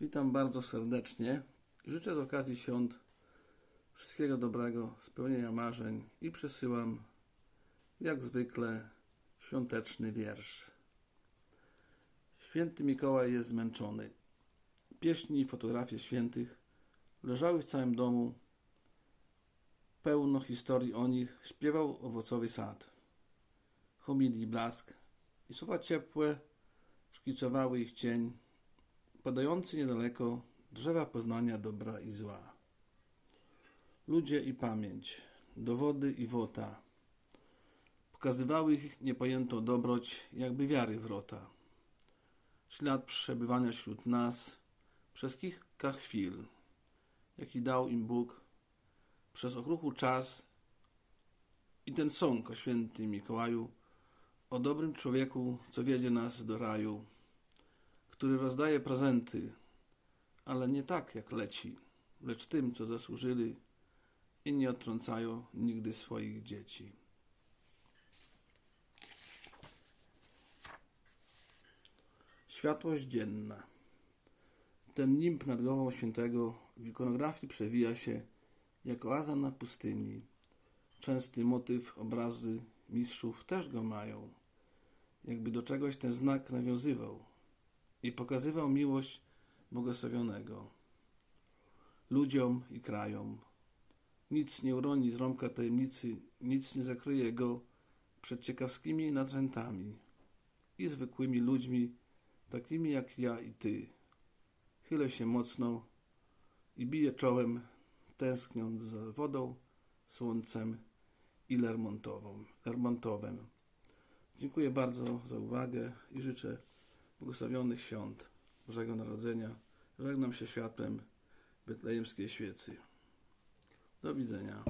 Witam bardzo serdecznie. Życzę z okazji świąt wszystkiego dobrego, spełnienia marzeń i przesyłam jak zwykle świąteczny wiersz. Święty Mikołaj jest zmęczony. Pieśni i fotografie świętych leżały w całym domu. Pełno historii o nich śpiewał owocowy sad. Homilii blask i słowa ciepłe szkicowały ich cień padający niedaleko drzewa poznania dobra i zła. Ludzie i pamięć, dowody i wota pokazywały ich niepojętą dobroć, jakby wiary wrota. Ślad przebywania wśród nas przez kilka chwil, jaki dał im Bóg przez okruchu czas i ten sąg o świętym Mikołaju, o dobrym człowieku, co wiedzie nas do raju który rozdaje prezenty, ale nie tak jak leci, lecz tym, co zasłużyli i nie odtrącają nigdy swoich dzieci. Światłość dzienna. Ten nimb nad głową świętego w ikonografii przewija się jak oaza na pustyni. Częsty motyw obrazy mistrzów też go mają, jakby do czegoś ten znak nawiązywał i pokazywał miłość błogosławionego ludziom i krajom. Nic nie uroni z rąbka tajemnicy, nic nie zakryje go przed ciekawskimi natrętami i zwykłymi ludźmi, takimi jak ja i ty. Chylę się mocno i biję czołem, tęskniąc za wodą, słońcem i Lermontową, Lermontowem. Dziękuję bardzo za uwagę i życzę błogosławionych świąt Bożego Narodzenia. Żegnam się światłem betlejemskiej świecy. Do widzenia.